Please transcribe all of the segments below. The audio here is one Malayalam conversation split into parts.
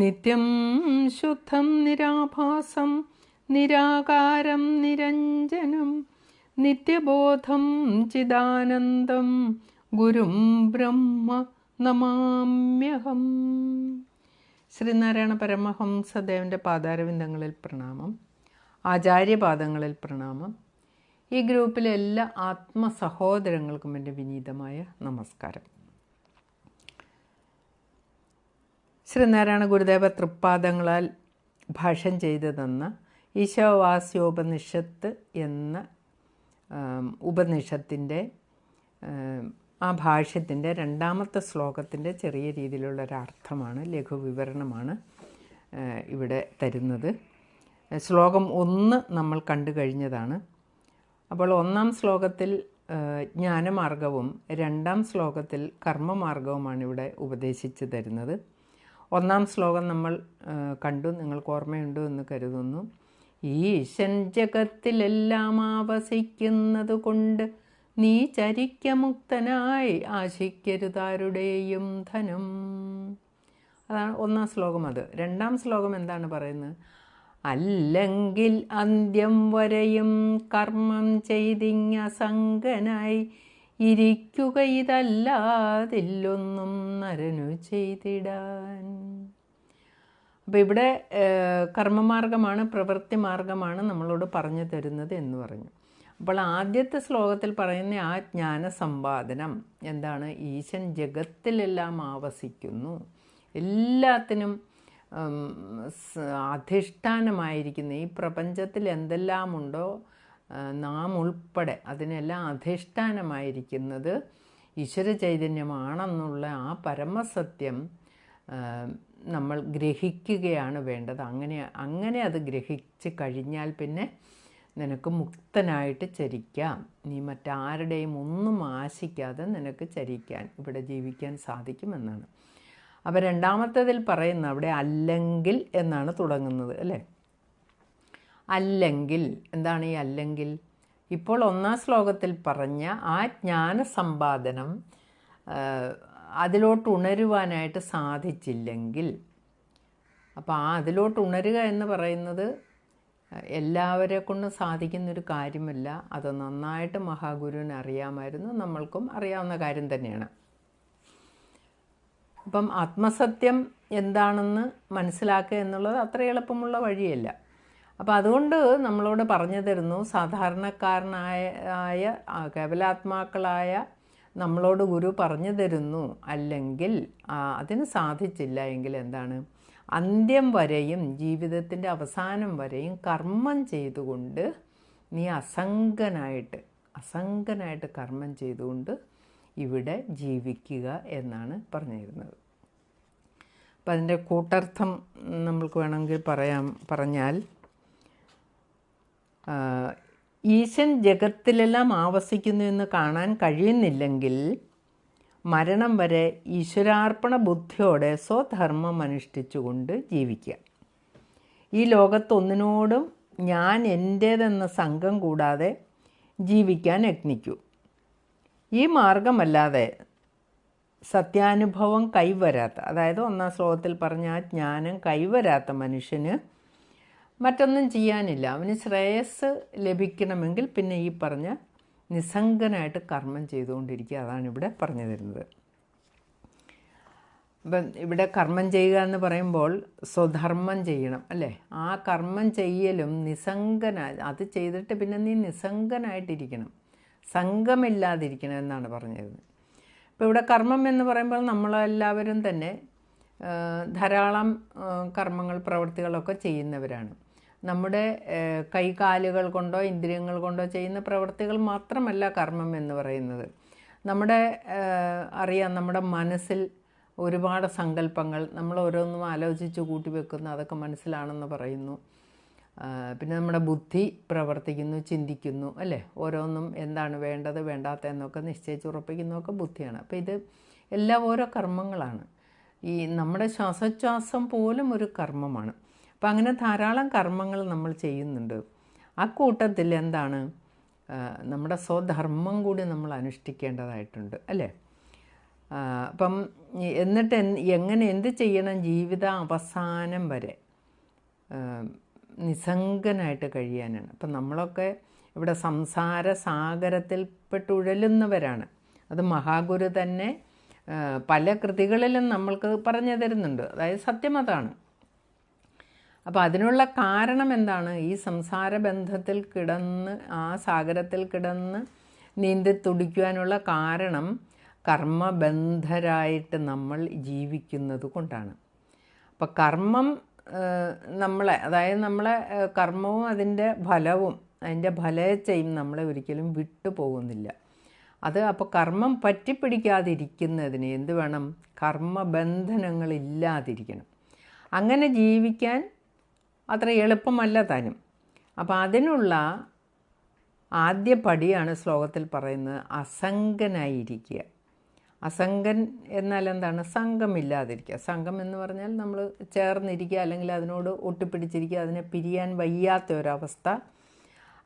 നിത്യം ശുദ്ധം നിരാഭാസം നിരാകാരം നിരഞ്ജനം നിത്യബോധം ചിദാനന്ദം ഗുരും ബ്രഹ്മ നമാമ്യഹം. ശ്രീനാരായണ പരമഹംസദേവന്റെ പാതാരവിന്ദങ്ങളിൽ പ്രണാമം ആചാര്യപാദങ്ങളിൽ പ്രണാമം. ഈ ഗ്രൂപ്പിലെ എല്ലാ ആത്മസഹോദരങ്ങൾക്കും എന്റെ വിനീതമായ നമസ്കാരം. ശ്രീനാരായണ ഗുരുദേവ തൃപ്പാദങ്ങളാൽ ഭാഷം ചെയ്തു തന്ന ഈശോവാസ്യോപനിഷത്ത് എന്ന ഉപനിഷത്തിന്റെ ആ ഭാഷ്യത്തിന്റെ രണ്ടാമത്തെ ശ്ലോകത്തിന്റെ ചെറിയ രീതിയിലുള്ള ഒരർത്ഥമാണ് ലഘുവിവരണമാണ് ആ, ഇവിടെ തരുന്നത്. ശ്ലോകം ഒന്ന് നമ്മൾ കണ്ടു കഴിഞ്ഞതാണ്. അപ്പോൾ ഒന്നാം ശ്ലോകത്തിൽ ജ്ഞാനമാർഗവും രണ്ടാം ശ്ലോകത്തിൽ കർമ്മമാർഗവുമാണ് ഇവിടെ ഉപദേശിച്ചു തരുന്നത്. ഒന്നാം ശ്ലോകം നമ്മൾ കണ്ടു നിങ്ങൾക്ക് ഓർമ്മയുണ്ടോ എന്ന് കരുതുന്നു. ഈശൻ ജഗത്തിലെല്ലാം ആവസിക്കുന്നത് കൊണ്ട് നീ ചരിക്കമുക്തനായി ആശിക്കരുതാരുടെയും ധനം. അതാണ് ഒന്നാം ശ്ലോകം അത്. രണ്ടാം ശ്ലോകം എന്താണ് പറയുന്നത്? അല്ലെങ്കിൽ അന്ത്യം വരെയും കർമ്മം ചെയ്തിങ്ങ സംഗനായി ഇരിക്കുക ഇതല്ലാതില്ലൊന്നും നരനു ചെയ്തിടാൻ. അപ്പോൾ ഇവിടെ കർമ്മമാർഗമാണ് പ്രവൃത്തി മാർഗമാണ് നമ്മളോട് പറഞ്ഞു തരുന്നത് എന്ന് പറഞ്ഞു. അപ്പോൾ ആദ്യത്തെ ശ്ലോകത്തിൽ പറയുന്ന ആ ജ്ഞാന സമ്പാദനം എന്താണ്? ഈശൻ ജഗത്തിലെല്ലാം ആവസിക്കുന്നു. എല്ലാത്തിനും അധിഷ്ഠാനമായിരിക്കുന്ന. ഈ പ്രപഞ്ചത്തിൽ എന്തെല്ലാമുണ്ടോ നാം ഉൾപ്പെടെ അതിനെല്ലാം അധിഷ്ഠാനമായിരിക്കുന്നത് ഈശ്വര ചൈതന്യമാണെന്നുള്ള ആ പരമസത്യം നമ്മൾ ഗ്രഹിക്കുകയാണ് വേണ്ടത്. അങ്ങനെ അങ്ങനെ അത് ഗ്രഹിച്ച് കഴിഞ്ഞാൽ പിന്നെ നിനക്ക് മുക്തനായിട്ട് ചരിക്കാം. നീ മറ്റാരുടെയും ഒന്നും ആശിക്കാതെ നിനക്ക് ചരിക്കാൻ ഇവിടെ ജീവിക്കാൻ സാധിക്കുമെന്നാണ്. അപ്പോൾ രണ്ടാമത്തതിൽ പറയുന്ന അവിടെ അല്ലെങ്കിൽ എന്നാണ് തുടങ്ങുന്നത് അല്ലേ? അല്ലെങ്കിൽ എന്താണ് ഈ അല്ലെങ്കിൽ? ഇപ്പോൾ ഒന്നാം ശ്ലോകത്തിൽ പറഞ്ഞ ആ ജ്ഞാന സമ്പാദനം ആ, അതിലോട്ട് ഉണരുവാനായിട്ട് സാധിച്ചില്ലെങ്കിൽ അപ്പോൾ ആ അതിലോട്ട് ഉണരുക എന്ന് പറയുന്നത് എല്ലാവരെ കൊണ്ടും സാധിക്കുന്നൊരു കാര്യമല്ല. അത് നന്നായിട്ട് മഹാഗുരുവിന് അറിയാമായിരുന്നു. നമ്മൾക്കും അറിയാവുന്ന കാര്യം തന്നെയാണ്. അപ്പം ആത്മസത്യം എന്താണെന്ന് മനസ്സിലാക്കുക എന്നുള്ളത് അത്ര എളുപ്പമുള്ള വഴിയല്ല. അപ്പം അതുകൊണ്ട് നമ്മളോട് പറഞ്ഞു തരുന്നു സാധാരണക്കാരനായ ആയ കേവലാത്മാക്കളായ നമ്മളോട് ഗുരു പറഞ്ഞു തരുന്നു അല്ലെങ്കിൽ അതിന് സാധിച്ചില്ല എങ്കിൽ എന്താണ്? അന്ത്യം വരെയും ജീവിതത്തിന്റെ അവസാനം വരെയും കർമ്മം ചെയ്തുകൊണ്ട് നീ അസംഗനായിട്ട് അസംഗനായിട്ട് കർമ്മം ചെയ്തുകൊണ്ട് ഇവിടെ ജീവിക്കുക എന്നാണ് പറഞ്ഞിരുന്നത്. അപ്പം അതിന്റെ കൂട്ടർത്ഥം നമ്മൾക്ക് വേണമെങ്കിൽ പറയാം പറഞ്ഞാൽ ഈശൻ ജഗത്തിലെല്ലാം ആവസിക്കുന്നു എന്ന് കാണാൻ കഴിയുന്നില്ലെങ്കിൽ മരണം വരെ ഈശ്വരാർപ്പണ ബുദ്ധിയോടെ സ്വധർമ്മം അനുഷ്ഠിച്ചുകൊണ്ട് ജീവിക്കുക. ഈ ലോകത്തൊന്നിനോടും ഞാൻ എന്റേതെന്ന സംഘം കൂടാതെ ജീവിക്കാൻ യത്നിക്കൂ. ഈ മാർഗമല്ലാതെ സത്യാനുഭവം കൈവരാത്ത അതായത് ഒന്നാം ശ്ലോകത്തിൽ പറഞ്ഞ ആ ജ്ഞാനം കൈവരാത്ത മനുഷ്യന് മറ്റൊന്നും ചെയ്യാനില്ല. അവന് ശ്രേയസ് ലഭിക്കണമെങ്കിൽ പിന്നെ ഈ പറഞ്ഞ നിസ്സംഗനായിട്ട് കർമ്മം ചെയ്തുകൊണ്ടിരിക്കുക അതാണ് ഇവിടെ പറഞ്ഞു തരുന്നത്. ഇപ്പം ഇവിടെ കർമ്മം ചെയ്യുക എന്ന് പറയുമ്പോൾ സ്വധർമ്മം ചെയ്യണം അല്ലേ? ആ കർമ്മം ചെയ്യലും നിസ്സംഗന അത് ചെയ്തിട്ട് പിന്നെ നീ നിസ്സംഗനായിട്ടിരിക്കണം. സംഘമില്ലാതിരിക്കണം എന്നാണ് പറഞ്ഞത്. ഇപ്പോൾ ഇവിടെ കർമ്മം എന്ന് പറയുമ്പോൾ നമ്മളെല്ലാവരും തന്നെ ധാരാളം കർമ്മങ്ങൾ പ്രവൃത്തികളൊക്കെ ചെയ്യുന്നവരാണ്. നമ്മുടെ കൈകാലുകൾ കൊണ്ടോ ഇന്ദ്രിയങ്ങൾ കൊണ്ടോ ചെയ്യുന്ന പ്രവൃത്തികൾ മാത്രമല്ല കർമ്മം എന്ന് പറയുന്നത്. നമ്മുടെ അറിയാം നമ്മുടെ മനസ്സിൽ ഒരുപാട് സങ്കല്പങ്ങൾ നമ്മൾ ഓരോന്നും ആലോചിച്ച് കൂട്ടി വെക്കുന്ന അതൊക്കെ മനസ്സിലാണെന്ന് പറയുന്നു. പിന്നെ നമ്മുടെ ബുദ്ധി പ്രവർത്തിക്കുന്നു ചിന്തിക്കുന്നു അല്ലേ? ഓരോന്നും എന്താണ് വേണ്ടത് വേണ്ടാത്ത എന്നൊക്കെ നിശ്ചയിച്ചുറപ്പിക്കുന്നതൊക്കെ ബുദ്ധിയാണ്. അപ്പോൾ ഇത് എല്ലാം ഓരോ കർമ്മങ്ങളാണ്. ഈ നമ്മുടെ ശ്വാസോച്ഛ്വാസം പോലും ഒരു കർമ്മമാണ്. അപ്പം അങ്ങനെ ധാരാളം കർമ്മങ്ങൾ നമ്മൾ ചെയ്യുന്നുണ്ട്. ആ കൂട്ടത്തിൽ എന്താണ്? നമ്മുടെ സ്വധർമ്മം കൂടി നമ്മൾ അനുഷ്ഠിക്കേണ്ടതായിട്ടുണ്ട് അല്ലേ? അപ്പം എന്നിട്ട് എങ്ങനെ എന്ത് ചെയ്യണം ജീവിത അവസാനം വരെ? നിസംഗനായിട്ട് കഴിയാനാണ്. അപ്പം നമ്മളൊക്കെ ഇവിടെ സംസാര സാഗരത്തിൽ പെട്ടുഴലുന്നവരാണ്. അത് മഹാഗുരു തന്നെ പല കൃതികളിലും നമ്മൾക്ക് പറഞ്ഞു തരുന്നുണ്ട്. അതായത് സത്യം അതാണ്. അപ്പോൾ അതിനുള്ള കാരണം എന്താണ്? ഈ സംസാര ബന്ധത്തിൽ കിടന്ന് ആ സാഗരത്തിൽ കിടന്ന് നീന്തി തുടിക്കുവാനുള്ള കാരണം കർമ്മബന്ധരായിട്ട് നമ്മൾ ജീവിക്കുന്നത് കൊണ്ടാണ്. അപ്പോൾ കർമ്മം നമ്മളെ അതായത് നമ്മളെ കർമ്മവും അതിന്റെ ഫലവും അതിന്റെ ഫലച്ചയും നമ്മളെ ഒരിക്കലും വിട്ടു പോകുന്നില്ല. അത് അപ്പോൾ കർമ്മം പറ്റിപ്പിടിക്കാതിരിക്കുന്നതിന് എന്ത് വേണം? കർമ്മബന്ധനങ്ങളില്ലാതിരിക്കണം. അങ്ങനെ ജീവിക്കാൻ അത്ര എളുപ്പമല്ല താനും. അപ്പോൾ അതിനുള്ള ആദ്യ പടിയാണ് ശ്ലോകത്തിൽ പറയുന്നത് അസംഗനായിരിക്കുക. അസംഗൻ എന്നാൽ എന്താണ്? സംഘമില്ലാതിരിക്കുക. സംഘം എന്ന് പറഞ്ഞാൽ നമ്മൾ ചേർന്നിരിക്കുക അല്ലെങ്കിൽ അതിനോട് ഒട്ടിപ്പിടിച്ചിരിക്കുക അതിനെ പിരിയാൻ വയ്യാത്ത ഒരവസ്ഥ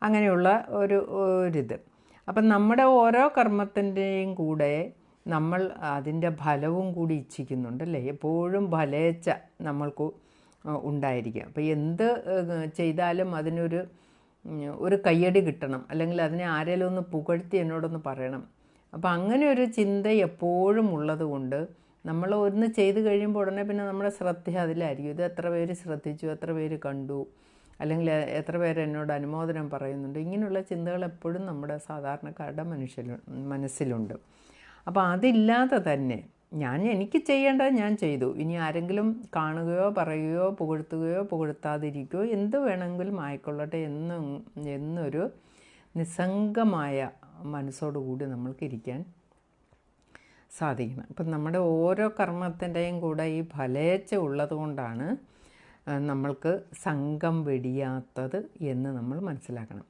അങ്ങനെയുള്ള ഒരു ഒരിത്. അപ്പം നമ്മുടെ ഓരോ കർമ്മത്തിന്റെയും കൂടെ നമ്മൾ അതിന്റെ ഫലവും കൂടി ഇച്ഛിക്കുന്നുണ്ട് അല്ലേ? എപ്പോഴും ഫലേച്ഛ നമ്മൾക്ക് ഉണ്ടായിരിക്കുക അപ്പോൾ എന്ത് ചെയ്താലും അതിനൊരു ഒരു കയ്യടി കിട്ടണം. അല്ലെങ്കിൽ അതിനെ ആരെങ്കിലും ഒന്ന് പുകഴ്ത്തി എന്നോടൊന്ന് പറയണം. അപ്പോൾ അങ്ങനെ ഒരു ചിന്ത എപ്പോഴും ഉള്ളതുകൊണ്ട് നമ്മൾ ഒന്ന് ചെയ്ത് കഴിയുമ്പോൾ ഉടനെ പിന്നെ നമ്മുടെ ശ്രദ്ധ അതിലായിരിക്കും. ഇത് എത്ര പേര് ശ്രദ്ധിച്ചു എത്ര പേര് കണ്ടു അല്ലെങ്കിൽ എത്ര പേര് എന്നോട് അനുമോദനം പറയുന്നുണ്ട്. ഇങ്ങനെയുള്ള ചിന്തകൾ എപ്പോഴും നമ്മുടെ സാധാരണക്കാരുടെ മനുഷ്യൻ മനസ്സിലുണ്ട്. അപ്പോൾ അതില്ലാതെ തന്നെ ഞാൻ എനിക്ക് ചെയ്യേണ്ടത് ഞാൻ ചെയ്തു. ഇനി ആരെങ്കിലും കാണുകയോ പറയുകയോ പുകഴ്ത്തുകയോ പുകഴ്ത്താതിരിക്കുകയോ എന്ത് വേണമെങ്കിലും ആയിക്കൊള്ളട്ടെ എന്ന് എന്നൊരു നിസ്സംഗമായ മനസ്സോടുകൂടി നമ്മൾക്ക് ഇരിക്കാൻ സാധിക്കണം. അപ്പം നമ്മുടെ ഓരോ കർമ്മത്തിന്റെയും കൂടെ ഈ ഫലേച്ഛ ഉള്ളതുകൊണ്ടാണ് നമ്മൾക്ക് സംഘം വെടിയാത്തത് എന്ന് നമ്മൾ മനസ്സിലാക്കണം.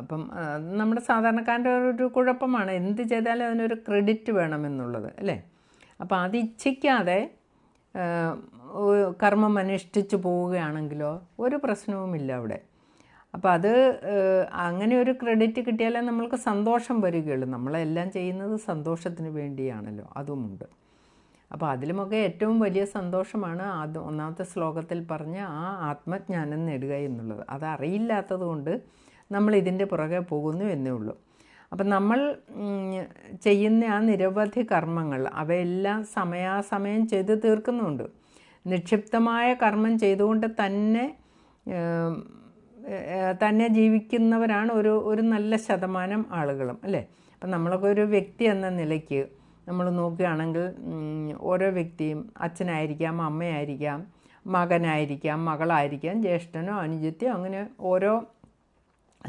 അപ്പം നമ്മുടെ സാധാരണക്കാരന്റെ ഒരു കുഴപ്പമാണ് എന്ത് ചെയ്താലും അതിനൊരു ക്രെഡിറ്റ് വേണമെന്നുള്ളത് അല്ലേ? അപ്പോൾ അത് ഇച്ഛിക്കാതെ കർമ്മം അനുഷ്ഠിച്ചു പോവുകയാണെങ്കിലോ ഒരു പ്രശ്നവുമില്ല അവിടെ. അപ്പോൾ അത് അങ്ങനെ ഒരു ക്രെഡിറ്റ് കിട്ടിയാലേ നമ്മൾക്ക് സന്തോഷം വരികയുള്ളൂ. നമ്മളെല്ലാം ചെയ്യുന്നത് സന്തോഷത്തിന് വേണ്ടിയാണല്ലോ അതുമുണ്ട് അപ്പോൾ അതിലുമൊക്കെ ഏറ്റവും വലിയ സന്തോഷമാണ് അത് ഒന്നാമത്തെ ശ്ലോകത്തിൽ പറഞ്ഞ ആ ആത്മജ്ഞാനം നേടുക എന്നുള്ളത്. അത് അറിയില്ലാത്തത് കൊണ്ട് നമ്മൾ ഇതിന്റെ പുറകെ പോകുന്നു എന്നേ ഉള്ളൂ. അപ്പം നമ്മൾ ചെയ്യുന്ന ആ നിരവധി കർമ്മങ്ങൾ അവയെല്ലാം സമയാസമയം ചെയ്ത് തീർക്കുന്നുണ്ട്. നിക്ഷിപ്തമായ കർമ്മം ചെയ്തുകൊണ്ട് തന്നെ തന്നെ ജീവിക്കുന്നവരാണ് ഒരു ഒരു നല്ല ശതമാനം ആളുകളും അല്ലേ? അപ്പം നമ്മളൊക്കെ ഒരു വ്യക്തി എന്ന നിലയ്ക്ക് നമ്മൾ നോക്കുകയാണെങ്കിൽ ഓരോ വ്യക്തിയും അച്ഛനായിരിക്കാം അമ്മയായിരിക്കാം മകനായിരിക്കാം മകളായിരിക്കാം ജ്യേഷ്ഠനോ അനുജത്യോ അങ്ങനെ ഓരോ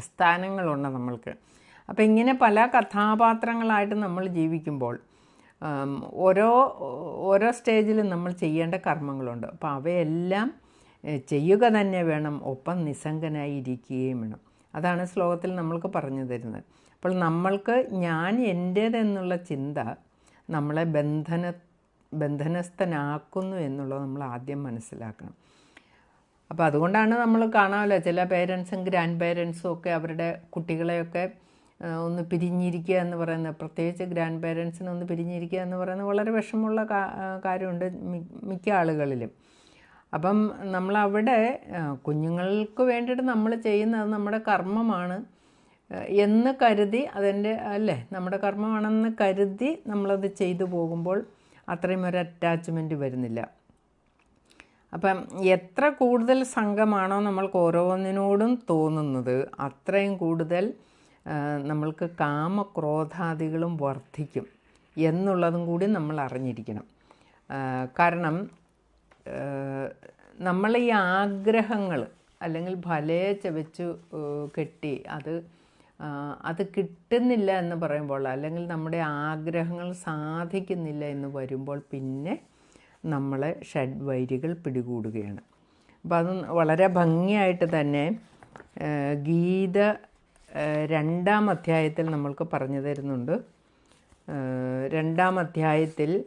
സ്ഥാനങ്ങളുണ്ട് നമ്മൾക്ക്. അപ്പോൾ ഇങ്ങനെ പല കഥാപാത്രങ്ങളായിട്ട് നമ്മൾ ജീവിക്കുമ്പോൾ ഓരോ ഓരോ സ്റ്റേജിലും നമ്മൾ ചെയ്യേണ്ട കർമ്മങ്ങളുണ്ട്. അപ്പോൾ അവയെല്ലാം ചെയ്യുക തന്നെ വേണം ഒപ്പം നിസ്സംഗനായി ഇരിക്കുകയും വേണം. അതാണ് ശ്ലോകത്തിൽ നമ്മൾക്ക് പറഞ്ഞു തരുന്നത്. അപ്പോൾ നമ്മൾക്ക് ഞാൻ എന്റേതെന്നുള്ള ചിന്ത നമ്മളെ ബന്ധന ബന്ധനസ്ഥനാക്കുന്നു എന്നുള്ളത് നമ്മൾ ആദ്യം മനസ്സിലാക്കണം. അപ്പോൾ അതുകൊണ്ടാണ് നമ്മൾ കാണാമല്ലോ ചില പേരൻസും ഗ്രാൻഡ് പേരൻസും ഒക്കെ അവരുടെ കുട്ടികളെയൊക്കെ ഒന്ന് പിരിഞ്ഞിരിക്കുക എന്ന് പറയുന്നത്. പ്രത്യേകിച്ച് ഗ്രാൻഡ് പേരൻസിന് ഒന്ന് പിരിഞ്ഞിരിക്കുക എന്ന് പറയുന്നത് വളരെ വിഷമമുള്ള കാര്യമുണ്ട് മിക്ക ആളുകളിലും. അപ്പം നമ്മളവിടെ കുഞ്ഞുങ്ങൾക്ക് വേണ്ടിയിട്ട് നമ്മൾ ചെയ്യുന്നത് നമ്മുടെ കർമ്മമാണ്. എന്ന് കരുതി അതിന്റെ അല്ലേ? നമ്മുടെ കർമ്മമാണെന്ന് കരുതി നമ്മളത് ചെയ്തു പോകുമ്പോൾ അത്രയും ഒരു അറ്റാച്ച്മെന്റ് വരുന്നില്ല. അപ്പം എത്ര കൂടുതൽ സംഘമാണോ നമ്മൾക്ക് ഓരോന്നിനോടും തോന്നുന്നത് അത്രയും കൂടുതൽ നമ്മൾക്ക് കാമക്രോധാദികളും വർദ്ധിക്കും എന്നുള്ളതും കൂടി നമ്മൾ അറിഞ്ഞിരിക്കണം. കാരണം നമ്മൾ ഈ ആഗ്രഹങ്ങൾ അല്ലെങ്കിൽ ഫലേച്ച വെച്ച് കെട്ടി അത് അത് കിട്ടുന്നില്ല എന്ന് പറയുമ്പോൾ അല്ലെങ്കിൽ നമ്മുടെ ആഗ്രഹങ്ങൾ സാധിക്കുന്നില്ല എന്ന് വരുമ്പോൾ പിന്നെ നമ്മളെ ഷഡ്വൈരികൾ പിടികൂടുകയാണ്. അപ്പം അത് വളരെ ഭംഗിയായിട്ട് തന്നെ ഗീത രണ്ടാം അധ്യായത്തിൽ നമ്മൾക്ക് പറഞ്ഞു തരുന്നുണ്ട്. രണ്ടാം അധ്യായത്തിൽ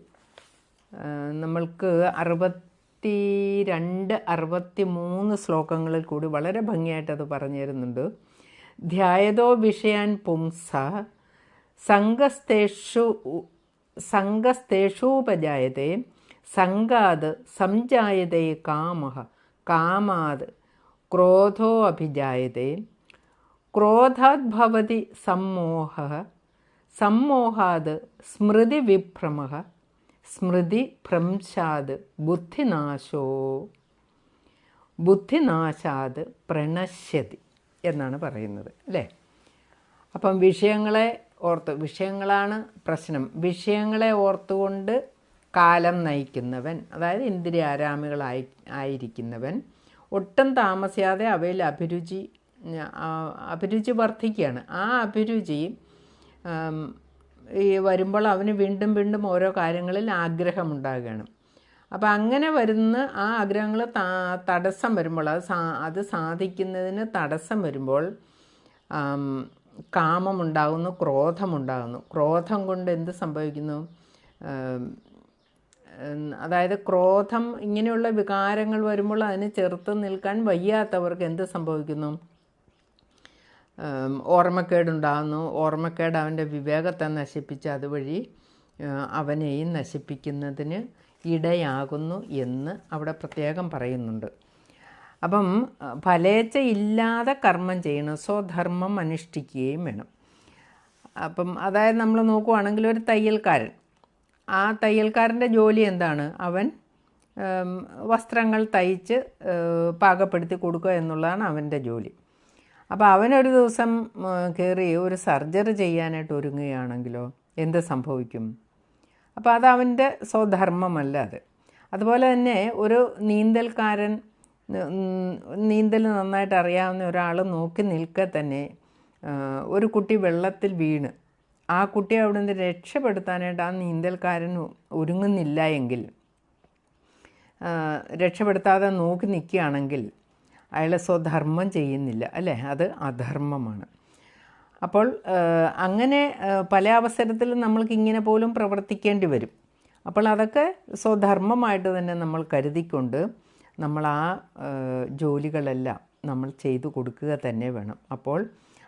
നമ്മൾക്ക് അറുപത്തി രണ്ട് അറുപത്തി മൂന്ന് ശ്ലോകങ്ങളിൽ കൂടി വളരെ ഭംഗിയായിട്ട് അത് പറഞ്ഞു തരുന്നുണ്ട്. ധ്യായതോ വിഷയാൻ പുംസ സംഘസ്തേഷു സംഘസ്തേഷൂപജായത്തെ സംഘാത് സംജായതേ കാമ കാമാത് ക്രോധോ അഭിജായതേ. ക്രോധാത് ഭവതി സമ്മോഹ. സമ്മോഹാത് സ്മൃതി വിഭ്രമ സ്മൃതി ഭ്രംശാത് ബുദ്ധിനാശോ. ബുദ്ധിനാശാത് പ്രണശ്യതി എന്നാണ് പറയുന്നത് അല്ലേ? അപ്പം വിഷയങ്ങളെ ഓർത്ത് വിഷയങ്ങളാണ് പ്രശ്നം. വിഷയങ്ങളെ ഓർത്തുകൊണ്ട് കാലം നയിക്കുന്നവൻ അതായത് ഇന്ദ്രിയാരാമികളായി ആയിരിക്കുന്നവൻ ഒട്ടും താമസിയാതെ അവയിൽ അഭിരുചി അഭിരുചി വർദ്ധിക്കുകയാണ്. ആ അഭിരുചി ഈ വരുമ്പോൾ അവന് വീണ്ടും വീണ്ടും ഓരോ കാര്യങ്ങളിൽ ആഗ്രഹമുണ്ടാകുകയാണ്. അപ്പോൾ അങ്ങനെ വരുന്ന ആ ആഗ്രഹങ്ങൾ തടസ്സം വരുമ്പോൾ അത് സാ അത് സാധിക്കുന്നതിന് തടസ്സം വരുമ്പോൾ കാമമുണ്ടാകുന്നു ക്രോധമുണ്ടാകുന്നു. ക്രോധം കൊണ്ട് എന്ത് സംഭവിക്കുന്നു? അതായത് ക്രോധം ഇങ്ങനെയുള്ള വികാരങ്ങൾ വരുമ്പോൾ അതിനെ ചെറുത്ത് നിൽക്കാൻ വയ്യാത്തവർക്ക് എന്ത് സംഭവിക്കുന്നു? ഓർമ്മക്കേടുണ്ടാകുന്നു. ഓർമ്മക്കേട് അവന്റെ വിവേകത്തെ നശിപ്പിച്ച് അതുവഴി അവനെയും നശിപ്പിക്കുന്നതിന് ഇടയാകുന്നു എന്ന് അവിടെ പ്രത്യേകം പറയുന്നുണ്ട്. അപ്പം ഫലേച്ഛ ഇല്ലാതെ കർമ്മം ചെയ്യണം. സ്വധർമ്മം അനുഷ്ഠിക്കുകയും വേണം. അപ്പം അതായത് നമ്മൾ നോക്കുവാണെങ്കിൽ ഒരു തയ്യൽക്കാരൻ. ആ തയ്യൽക്കാരന്റെ ജോലി എന്താണ്? അവൻ വസ്ത്രങ്ങൾ തയ്ച്ച് പാകപ്പെടുത്തി കൊടുക്കുക എന്നുള്ളതാണ് അവന്റെ ജോലി. അപ്പോൾ അവനൊരു ദിവസം കയറി ഒരു സർജറി ചെയ്യാനായിട്ട് ഒരുങ്ങുകയാണെങ്കിലോ എന്ത് സംഭവിക്കും? അപ്പോൾ അത് അവന്റെ സ്വധർമ്മമല്ല അത്. അതുപോലെ തന്നെ ഒരു നീന്തൽക്കാരൻ നീന്തൽ നന്നായിട്ട് അറിയാവുന്ന ഒരാൾ നോക്കി നിൽക്കെ തന്നെ ഒരു കുട്ടി വെള്ളത്തിൽ വീണ്. ആ കുട്ടിയെ അവിടെ നിന്ന് രക്ഷപ്പെടുത്താനായിട്ട് ആ നീന്തൽക്കാരൻ ഒരുങ്ങുന്നില്ല എങ്കിൽ രക്ഷപ്പെടുത്താതെ നോക്കി നിൽക്കുകയാണെങ്കിൽ അയാൾ സ്വധർമ്മം ചെയ്യുന്നില്ല അല്ലേ? അത് അധർമ്മമാണ്. അപ്പോൾ അങ്ങനെ പല അവസരത്തിലും നമ്മൾക്ക് ഇങ്ങനെ പോലും പ്രവർത്തിക്കേണ്ടി വരും. അപ്പോൾ അതൊക്കെ സ്വധർമ്മമായിട്ട് തന്നെ നമ്മൾ കരുതിക്കൊണ്ട് നമ്മൾ ആ, ജോലികളെല്ലാം നമ്മൾ ചെയ്തു കൊടുക്കുക തന്നെ വേണം. അപ്പോൾ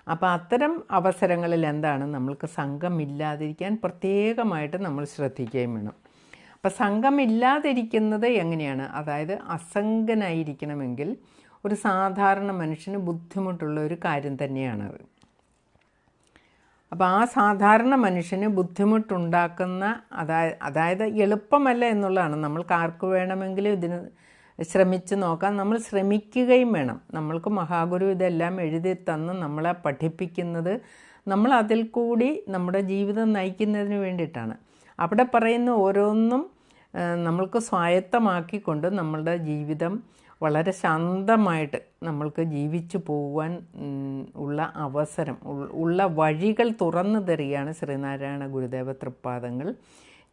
അപ്പോൾ അത്തരം അവസരങ്ങളിൽ എന്താണ് നമ്മൾക്ക് സംഘമില്ലാതിരിക്കാൻ പ്രത്യേകമായിട്ട് നമ്മൾ ശ്രദ്ധിക്കുകയും വേണം. അപ്പോൾ സംഘമില്ലാതിരിക്കുന്നത് എങ്ങനെയാണ്? അതായത് അസംഗനായിരിക്കണമെങ്കിൽ ഒരു സാധാരണ മനുഷ്യന് ബുദ്ധിമുട്ടുള്ള ഒരു കാര്യം തന്നെയാണത് അപ്പോൾ ആ സാധാരണ മനുഷ്യന് ബുദ്ധിമുട്ടുണ്ടാക്കുന്ന അതായത് അതായത് എളുപ്പമല്ല എന്നുള്ളതാണ്. നമ്മൾക്ക് ആർക്ക് വേണമെങ്കിലും ഇതിന് ശ്രമിച്ച് നോക്കാം നമ്മൾ ശ്രമിക്കുകയും വേണം. നമ്മൾക്ക് മഹാഗുരു ഇതെല്ലാം എഴുതി തന്ന് നമ്മളെ പഠിപ്പിക്കുന്നത് നമ്മൾ അതിൽ കൂടി നമ്മുടെ ജീവിതം നയിക്കുന്നതിന് വേണ്ടിയിട്ടാണ്. അവിടെ പറയുന്ന ഓരോന്നും നമ്മൾക്ക് സ്വായത്തമാക്കിക്കൊണ്ട് നമ്മളുടെ ജീവിതം വളരെ ശാന്തമായിട്ട് നമ്മൾക്ക് ജീവിച്ചു പോകുവാൻ ഉള്ള അവസരം ഉള്ള വഴികൾ തുറന്നു തരികയാണ് ശ്രീനാരായണ ഗുരുദേവ തൃപ്പാദങ്ങൾ.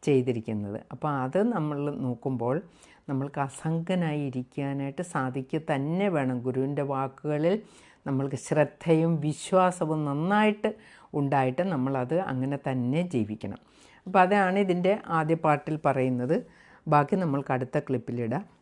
ചെയ്തിരിക്കുന്നത്. അപ്പോൾ അത് നമ്മൾ നോക്കുമ്പോൾ നമ്മൾക്ക് അസംഗനായി ഇരിക്കാനായിട്ട് സാധിക്കുക തന്നെ വേണം. ഗുരുവിന്റെ വാക്കുകളിൽ നമ്മൾക്ക് ശ്രദ്ധയും വിശ്വാസവും നന്നായിട്ട് ഉണ്ടായിട്ട് നമ്മളത് അങ്ങനെ തന്നെ ജീവിക്കണം. അപ്പോൾ അതാണ് ഇതിന്റെ ആദ്യ പാട്ടിൽ പറയുന്നത്. ബാക്കി നമ്മൾക്ക് അടുത്ത ക്ലിപ്പിലിടാം